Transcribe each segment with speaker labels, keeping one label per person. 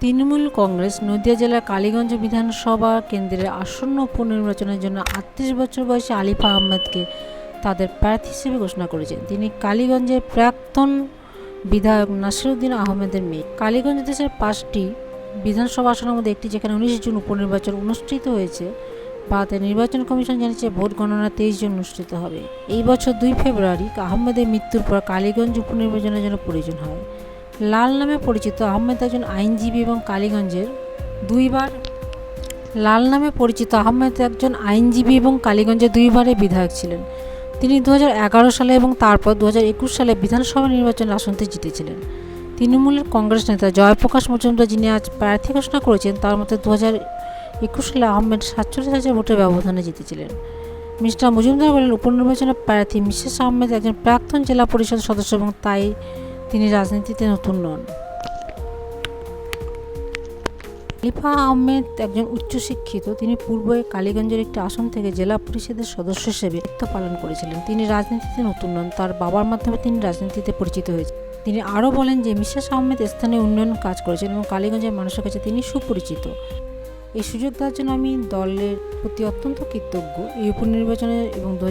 Speaker 1: তৃণমূল কংগ্রেস নদিয়া জেলার কালীগঞ্জ বিধানসভা কেন্দ্রের আসন্ন উপনির্বাচনের জন্য আটত্রিশ বছর বয়সী আলিফা আহমেদকে তাদের প্রার্থী হিসেবে ঘোষণা করেছেন। তিনি কালীগঞ্জের প্রাক্তন বিধায়ক নাসিরুদ্দিন আহমেদের মেয়ে। কালীগঞ্জ দেশের পাঁচটি বিধানসভা আসনের মধ্যে একটি, যেখানে উনিশ জুন উপনির্বাচন অনুষ্ঠিত হয়েছে, ভারতের নির্বাচন কমিশন জানিয়েছে ভোট গণনা তেইশ জুন অনুষ্ঠিত হবে। এই বছর দুই ফেব্রুয়ারি আহমেদের মৃত্যুর পর কালীগঞ্জ উপনির্বাচনের জন্য প্রয়োজন হয়। লাল নামে পরিচিত আহমেদ একজন আইনজীবী এবং কালীগঞ্জের। দুইবার লাল নামে পরিচিত আহমেদ একজন আইনজীবী এবং কালীগঞ্জের দুইবারের বিধায়ক ছিলেন। তিনি দু হাজার এগারো সালে এবং তারপর দু হাজার একুশ সালে বিধানসভা নির্বাচনে আসনটি জিতেছিলেন। তৃণমূলের কংগ্রেস নেতা জয়প্রকাশ মজুমদার যিনি আজ প্রার্থী ঘোষণা করেছেন, তার মতে দু একুশ সালে আহমেদ সাতচল্লিশ হাজার ভোটের ব্যবধানে জিতেছিলেন। মিস্টার মজুমদার বলেন, উপনির্বাচনের প্রার্থী মিসেস আহমেদ একজন প্রাক্তন জেলা পরিষদ সদস্য এবং তাই তিনি রাজনীতিতে নতুন নন। খলিফা আহমেদ একজন উচ্চশিক্ষিত, তিনি পূর্বে কালীগঞ্জের একটি আসন থেকে জেলা পরিষদের সদস্য হিসেবে দায়িত্ব পালন করেছিলেন। তিনি রাজনীতিতে নতুন নন, তার বাবার মাধ্যমে তিনি রাজনীতিতে পরিচিত হয়েছেন। তিনি আরও বলেন যে, মিসেস আহমেদ স্থানীয় উন্নয়ন কাজ করেছেন এবং কালীগঞ্জের মানুষের কাছে তিনি সুপরিচিত। এই সুযোগ দেওয়ার জন্য আমি দলের প্রতি অত্যন্ত কৃতজ্ঞ। এই উপনির্বাচনে এবং দু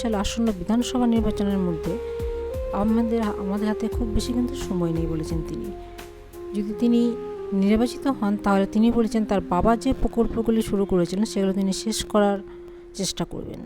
Speaker 1: সালে আসন্ন বিধানসভা নির্বাচনের মধ্যে আমাদের আমাদের হাতে খুব বেশি কিন্তু সময় নেই বলেছেন তিনি। যদি তিনি নির্বাচিত হন, তাহলে তিনি বলেছেন তার বাবা যে প্রকল্পগুলি শুরু করেছিলেন, সেগুলো তিনি শেষ করার চেষ্টা করবেন।